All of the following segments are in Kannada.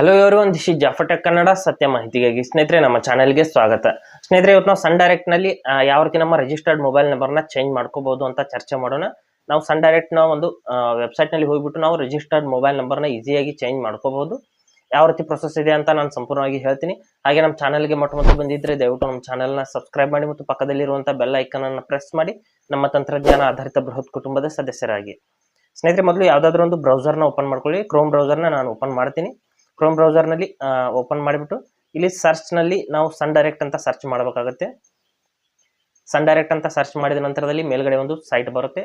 ಹಲೋ ಇವರು ಒಂದು ದಿಶಿ ಜಾಫಟೆಕ್ ಕನ್ನಡ ಸತ್ಯ ಮಾಹಿತಿಗಾಗಿ ಸ್ನೇಹಿತರೆ ನಮ್ಮ ಚಾನಲ್ಗೆ ಸ್ವಾಗತ. ಸ್ನೇಹಿತರೆ ಇವತ್ತು ನಾವು ಸನ್ ಡೈರೆಕ್ಟ್ನಲ್ಲಿ ಆ, ಯಾವ ರೀತಿ ನಮ್ಮ ರಿಜಿಸ್ಟರ್ಡ್ ಮೊಬೈಲ್ ನಂಬರ್ನ ಚೇಂಜ್ ಮಾಡ್ಕೋಬಹುದು ಅಂತ ಚರ್ಚೆ ಮಾಡೋಣ. ನಾವು ಸನ್ ಡೈರೆಕ್ಟ್ನ ಒಂದು ವೆಬ್ಸೈಟ್ನಲ್ಲಿ ಹೋಗ್ಬಿಟ್ಟು ನಾವು ರಿಜಿಸ್ಟರ್ಡ್ ಮೊಬೈಲ್ ನಂಬರ್ನ ಈಸಿಯಾಗಿ ಚೇಂಜ್ ಮಾಡ್ಕೋಬಹುದು ಯಾವ ರೀತಿ ಪ್ರೊಸೆಸ್ ಇದೆ ಅಂತ ನಾನು ಸಂಪೂರ್ಣವಾಗಿ ಹೇಳ್ತೀನಿ. ಹಾಗೆ ನಮ್ಮ ಚಾನಲ್ಗೆ ಮೊಟ್ಟ ಮೊದಲು ಬಂದಿದ್ರೆ ದಯವಿಟ್ಟು ನಮ್ಮ ಚಾನಲ್ನ ಸಬ್ಸ್ಕ್ರೈಬ್ ಮಾಡಿ ಮತ್ತು ಪಕ್ಕದಲ್ಲಿರುವಂತಹ ಬೆಲ್ ಐಕನ್ ಅನ್ನು ಪ್ರೆಸ್ ಮಾಡಿ. ನಮ್ಮ ತಂತ್ರಜ್ಞಾನ ಆಧಾರಿತ ಬೃಹತ್ ಕುಟುಂಬದ ಸದಸ್ಯರಾಗಿ. ಸ್ನೇಹಿತರೆ ಮೊದಲು ಯಾವುದಾದ್ರೂ ಒಂದು ಬ್ರೌಸರ್ನ ಓಪನ್ ಮಾಡ್ಕೊಳ್ಳಿ. ಕ್ರೋಮ್ ಬ್ರೌಸರ್ನ ನಾನು ಓಪನ್ ಮಾಡ್ತೀನಿ. ಕ್ರೋಮ್ ಬ್ರೌಸರ್ನಲ್ಲಿ ಓಪನ್ ಮಾಡಿಬಿಟ್ಟು, ಇಲ್ಲಿ ಸರ್ಚ್ನಲ್ಲಿ ನಾವು ಸನ್ ಡೈರೆಕ್ಟ್ ಅಂತ ಸರ್ಚ್ ಮಾಡಬೇಕಾಗುತ್ತೆ. ಸನ್ ಡೈರೆಕ್ಟ್ ಅಂತ ಸರ್ಚ್ ಮಾಡಿದ ನಂತರದಲ್ಲಿ ಮೇಲ್ಗಡೆ ಒಂದು ಸೈಟ್ ಬರುತ್ತೆ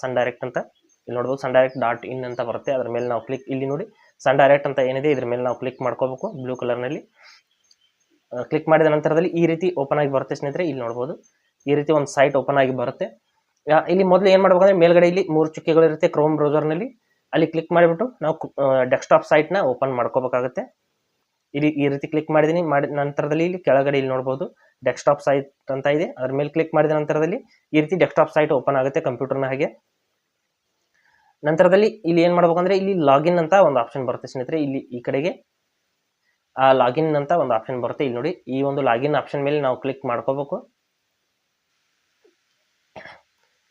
ಸನ್ ಡೈರೆಕ್ಟ್ ಅಂತ. ಇಲ್ಲಿ ನೋಡ್ಬೋದು ಸನ್ ಡೈರೆಕ್ಟ್ ಡಾಟ್ ಇನ್ ಅಂತ ಬರುತ್ತೆ. ಅದ್ರ ಮೇಲೆ ನಾವು ಕ್ಲಿಕ್ ಇಲ್ಲಿ ನೋಡಿ ಸನ್ ಡೈರೆಕ್ಟ್ ಅಂತ ಏನಿದೆ, ಇದ್ರ ಮೇಲೆ ನಾವು ಕ್ಲಿಕ್ ಮಾಡ್ಕೋಬೇಕು ಬ್ಲೂ ಕಲರ್ನಲ್ಲಿ ಕ್ಲಿಕ್ ಮಾಡಿದ ನಂತರದಲ್ಲಿ ಈ ರೀತಿ ಓಪನ್ ಆಗಿ ಬರುತ್ತೆ ಸ್ನೇಹಿತರೆ, ಇಲ್ಲಿ ನೋಡ್ಬೋದು. ಈ ರೀತಿ ಒಂದು ಸೈಟ್ ಓಪನ್ ಆಗಿ ಬರುತ್ತೆ. ಇಲ್ಲಿ ಮೊದಲು ಏನು ಮಾಡ್ಬೇಕಂದ್ರೆ, ಮೇಲ್ಗಡೆ ಇಲ್ಲಿ ಮೂರು ಚುಕ್ಕೆಗಳು ಇರುತ್ತೆ ಕ್ರೋಮ್ ಬ್ರೌಸರ್ನಲ್ಲಿ ಅಲ್ಲಿ ಕ್ಲಿಕ್ ಮಾಡಿಬಿಟ್ಟು ನಾವು ಡೆಸ್ಕ್ಟಾಪ್ ಸೈಟ್ನ ಓಪನ್ ಮಾಡ್ಕೋಬೇಕಾಗುತ್ತೆ. ಇಲ್ಲಿ ಈ ರೀತಿ ಕ್ಲಿಕ್ ಮಾಡಿದ್ದೀನಿ ಮಾಡಿದ ನಂತರದಲ್ಲಿ ಇಲ್ಲಿ ಕೆಳಗಡೆ ಇಲ್ಲಿ ನೋಡ್ಬೋದು ಡೆಸ್ಕ್ಟಾಪ್ ಸೈಟ್ ಅಂತ ಇದೆ. ಅದ್ರ ಮೇಲೆ ಕ್ಲಿಕ್ ಮಾಡಿದ ನಂತರದಲ್ಲಿ ಈ ರೀತಿ ಡೆಸ್ಕ್ಟಾಪ್ ಸೈಟ್ ಓಪನ್ ಆಗುತ್ತೆ ಕಂಪ್ಯೂಟರ್ನ ಹಾಗೆ. ನಂತರದಲ್ಲಿ ಇಲ್ಲಿ ಏನು ಮಾಡ್ಬೇಕಂದ್ರೆ ಇಲ್ಲಿ ಲಾಗಿನ್ ಅಂತ ಒಂದು ಆಪ್ಷನ್ ಬರುತ್ತೆ ಸ್ನೇಹಿತರೆ. ಇಲ್ಲಿ ಈ ಕಡೆಗೆ ಆ ಲಾಗಿನ್ ಅಂತ ಒಂದು ಆಪ್ಷನ್ ಬರುತ್ತೆ. ಇಲ್ಲಿ ನೋಡಿ ಈ ಒಂದು ಲಾಗಿನ್ ಆಪ್ಷನ್ ಮೇಲೆ ನಾವು ಕ್ಲಿಕ್ ಮಾಡ್ಕೋಬೇಕು.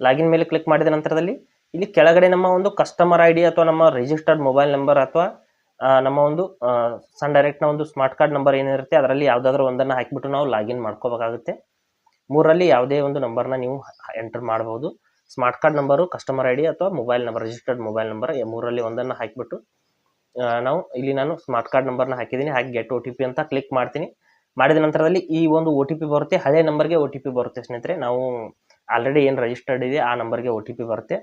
ಲಾಗಿನ್ ಮೇಲೆ ಕ್ಲಿಕ್ ಮಾಡಿದ ನಂತರದಲ್ಲಿ ಇಲ್ಲಿ ಕೆಳಗಡೆ ನಮ್ಮ ಒಂದು ಕಸ್ಟಮರ್ ಐ ಡಿ ಅಥವಾ ನಮ್ಮ ರಿಜಿಸ್ಟರ್ಡ್ ಮೊಬೈಲ್ ನಂಬರ್ ಅಥವಾ ನಮ್ಮ ಒಂದು ಸನ್ ಡೈರೆಕ್ಟ್ನ ಒಂದು ಸ್ಮಾರ್ಟ್ ಕಾರ್ಡ್ ನಂಬರ್ ಏನಿರುತ್ತೆ ಅದರಲ್ಲಿ ಯಾವುದಾದ್ರೂ ಒಂದನ್ನು ಹಾಕಿಬಿಟ್ಟು ನಾವು ಲಾಗಿನ್ ಮಾಡ್ಕೋಬೇಕಾಗುತ್ತೆ. ಮೂರಲ್ಲಿ ಯಾವುದೇ ಒಂದು ನಂಬರ್ನ ನೀವು ಎಂಟರ್ ಮಾಡ್ಬೋದು. Smart card number customer I D ಅಥವಾ mobile number registered mobile number ಮೂರಲ್ಲಿ ಒಂದನ್ನು ಹಾಕಿಬಿಟ್ಟು ನಾವು ಇಲ್ಲಿ ನಾನು ಸ್ಮಾರ್ಟ್ ಕಾರ್ಡ್ ನಂಬರ್ನ ಹಾಕಿದ್ದೀನಿ. ಹಾಗೆ ಗೆಟ್ ಒ ಟಿ ಪಿ ಅಂತ ಕ್ಲಿಕ್ ಮಾಡ್ತೀನಿ. ಮಾಡಿದ ನಂತರದಲ್ಲಿ ಈ ಒಂದು ಒ ಟಿ ಪಿ ಬರುತ್ತೆ. ಹಳೆ ನಂಬರ್ಗೆ ಒ ಟಿ ಪಿ ಬರುತ್ತೆ ಸ್ನೇಹಿತರೆ. ನಾವು ಆಲ್ರೆಡಿ ಏನು ರಿಜಿಸ್ಟರ್ಡ್ ಇದೆ ಆ ನಂಬರ್ಗೆ ಒ ಟಿ ಪಿ ಬರುತ್ತೆ.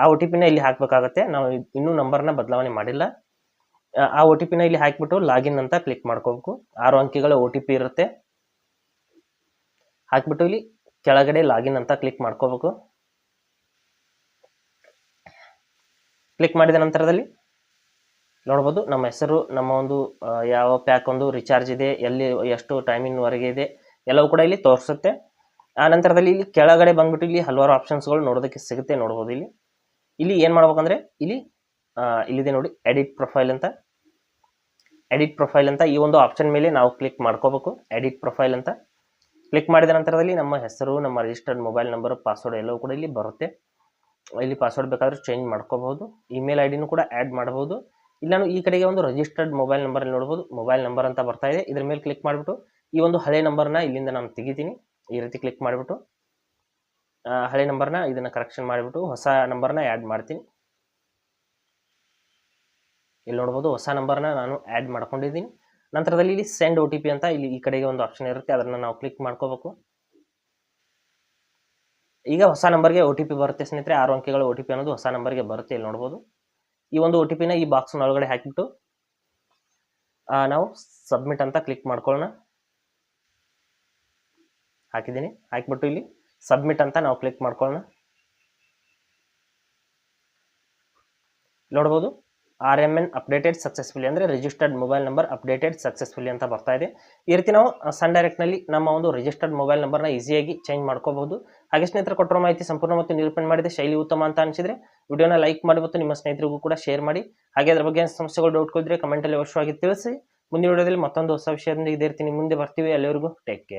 ಆ ಒ ಟಿ ಪಿನ ಇಲ್ಲಿ ಹಾಕಬೇಕಾಗತ್ತೆ. ನಾವು ಇನ್ನೂ ನಂಬರ್ನ ಬದಲಾವಣೆ ಮಾಡಿಲ್ಲ. ಆ, ಒ ಟಿ ಪಿನ ಇಲ್ಲಿ ಹಾಕಿಬಿಟ್ಟು ಲಾಗಿನ್ ಅಂತ ಕ್ಲಿಕ್ ಮಾಡ್ಕೋಬೇಕು. ಆರು ಅಂಕಿಗಳ ಒ ಟಿ ಪಿ ಇರುತ್ತೆ. ಹಾಕಿಬಿಟ್ಟು ಇಲ್ಲಿ ಕೆಳಗಡೆ ಲಾಗಿನ್ ಅಂತ ಕ್ಲಿಕ್ ಮಾಡ್ಕೋಬೇಕು. ಕ್ಲಿಕ್ ಮಾಡಿದ ನಂತರದಲ್ಲಿ ನೋಡ್ಬೋದು ನಮ್ಮ ಹೆಸರು ನಮ್ಮ ಒಂದು ಯಾವ ಪ್ಯಾಕ್ ಒಂದು ರಿಚಾರ್ಜ್ ಇದೆ ಎಲ್ಲಿ ಎಷ್ಟು ಟೈಮಿಂಗ್ವರೆಗೆ ಇದೆ ಎಲ್ಲವೂ ಕೂಡ ಇಲ್ಲಿ ತೋರಿಸುತ್ತೆ. ಆ ನಂತರದಲ್ಲಿ ಇಲ್ಲಿ ಕೆಳಗಡೆ ಬಂದ್ಬಿಟ್ಟು ಇಲ್ಲಿ ಹಲವಾರು ಆಪ್ಷನ್ಸ್ಗಳು ನೋಡೋದಕ್ಕೆ ಸಿಗುತ್ತೆ ನೋಡ್ಬೋದು ಇಲ್ಲಿ. ಇಲ್ಲಿ ಏನು ಮಾಡ್ಬೇಕಂದ್ರೆ, ಇಲ್ಲಿ ಇಲ್ಲಿದೆ ನೋಡಿ ಎಡಿಟ್ ಪ್ರೊಫೈಲ್ ಅಂತ. ಎಡಿಟ್ ಪ್ರೊಫೈಲ್ ಅಂತ ಈ ಒಂದು ಆಪ್ಷನ್ ಮೇಲೆ ನಾವು ಕ್ಲಿಕ್ ಮಾಡ್ಕೋಬೇಕು. ಎಡಿಟ್ ಪ್ರೊಫೈಲ್ ಅಂತ. ಕ್ಲಿಕ್ ಮಾಡಿದ ನಂತರದಲ್ಲಿ ನಮ್ಮ ಹೆಸರು, ನಮ್ಮ ರಿಜಿಸ್ಟರ್ಡ್ ಮೊಬೈಲ್ ನಂಬರ್ ಪಾಸ್ವರ್ಡ್ ಎಲ್ಲವೂ ಕೂಡ ಇಲ್ಲಿ ಬರುತ್ತೆ. ಇಲ್ಲಿ ಪಾಸ್ವರ್ಡ್ ಬೇಕಾದ್ರೆ ಚೇಂಜ್ ಮಾಡ್ಕೋಬಹುದು. ಇಮೇಲ್ ಐ ಡಿನೂ ಕೂಡ ಆ್ಯಡ್ ಮಾಡಬಹುದು ಇಲ್ಲಿ ನಾನು ಈ ಕಡೆಗೆ ಒಂದು ರಿಜಿಸ್ಟರ್ಡ್ ಮೊಬೈಲ್ ನಂಬರ್ ನೋಡ್ಬೋದು. ಮೊಬೈಲ್ ನಂಬರ್ ಅಂತ ಬರ್ತಾ ಇದೆ. ಇದ್ರ ಮೇಲೆ ಕ್ಲಿಕ್ ಮಾಡಿಬಿಟ್ಟು ಈ ಒಂದು ಹಳೆ ನಂಬರ್ನ ಇಲ್ಲಿಂದ ನಾನು ತೆಗಿತೀನಿ. ಈ ರೀತಿ ಕ್ಲಿಕ್ ಮಾಡಿಬಿಟ್ಟು. ಹಳೆ ನಂಬರ್ನ ಇದನ್ನ ಕರೆಕ್ಷನ್ ಮಾಡಿಬಿಟ್ಟು ಹೊಸ ನಂಬರ್ನ ಆ್ಯಡ್ ಮಾಡ್ತೀನಿ. ಇಲ್ಲಿ ನೋಡ್ಬೋದು ಹೊಸ ನಂಬರ್ನ ನಾನು ಆ್ಯಡ್ ಮಾಡ್ಕೊಂಡಿದ್ದೀನಿ. ನಂತರದಲ್ಲಿ ಇಲ್ಲಿ ಸೆಂಡ್ ಒ ಅಂತ ಇಲ್ಲಿ ಈ ಕಡೆಗೆ ಒಂದು ಆಪ್ಷನ್ ಇರುತ್ತೆ, ಅದನ್ನು ನಾವು ಕ್ಲಿಕ್ ಮಾಡ್ಕೋಬೇಕು. ಈಗ ಹೊಸ ನಂಬರ್ಗೆ ಒ ಟಿ ಪಿ ಬರುತ್ತೆ ಸ್ನೇಹಿತರೆ, ಆರು ಅಂಕೆಗಳ ಒ ಟಿ ಪಿ ಅನ್ನೋದು ಹೊಸ ನಂಬರ್ಗೆ ಬರುತ್ತೆ ಇಲ್ಲಿ ನೋಡ್ಬೋದು. ಈ ಒಂದು ಒ ಟಿ ಪಿನ ಈ ಬಾಕ್ಸ್ನ ಒಳಗಡೆ ಹಾಕಿಬಿಟ್ಟು ನಾವು ಸಬ್ಮಿಟ್ ಅಂತ ಕ್ಲಿಕ್ ಮಾಡ್ಕೊಳ್ಳೋಣ. ಹಾಕಿದ್ದೀನಿ. ಹಾಕಿಬಿಟ್ಟು ಇಲ್ಲಿ ಸಬ್ಮಿಟ್ ಅಂತ ನಾವು ಕ್ಲಿಕ್ ಮಾಡ್ಕೊಳ್ಳೋಣ ನೋಡ್ಬೋದು R M N updated successfully ಅಂದರೆ registered mobile number updated successfully ಅಂತ ಬರ್ತಾ ಇದೆ. ಈ ರೀತಿ ನಾವು ಸನ್ ಡೈರೆಕ್ಟ್ನಲ್ಲಿ ನಮ್ಮ ಒಂದು ರಿಜಿಸ್ಟರ್ಡ್ ಮೊಬೈಲ್ ನಂಬರ್ನ ಈಸಿಯಾಗಿ ಚೇಂಜ್ ಮಾಡ್ಕೋಬಹುದು. ಹಾಗೆ ಸ್ನೇಹಿತರು, ಕೊಟ್ಟಿರೋ ಮಾಹಿತಿ ಸಂಪೂರ್ಣ ಮತ್ತು ನಿರೂಪಣೆ ಮಾಡಿದೆ. ಶೈಲಿ ಉತ್ತಮ ಅಂತ ಅನಿಸಿದ್ರೆ ವಿಡಿಯೋನ ಲೈಕ್ ಮಾಡಿ ಮತ್ತು ನಿಮ್ಮ ಸ್ನೇಹಿತರಿಗೂ ಕೂಡ ಶೇರ್ ಮಾಡಿ. ಹಾಗೆ ಅದರ ಬಗ್ಗೆ ಸಮಸ್ಯೆಗಳು ಡೌಟ್ ಕೊದ್ದರೆ ಕಮೆಂಟಲ್ಲಿ ಅವಶ್ಯವಾಗಿ ತಿಳಿಸಿ. ಮುಂದಿನ ವಿಡಿಯೋದಲ್ಲಿ ಮತ್ತೊಂದು ಹೊಸ ವಿಷಯದೊಂದಿಗೆ ಇದೇ ರೀತಿ ಮುಂದೆ ಬರ್ತೀವಿ. ಅಲ್ಲಿವರೆಗೂ ಟೇಕ್ ಕೇರ್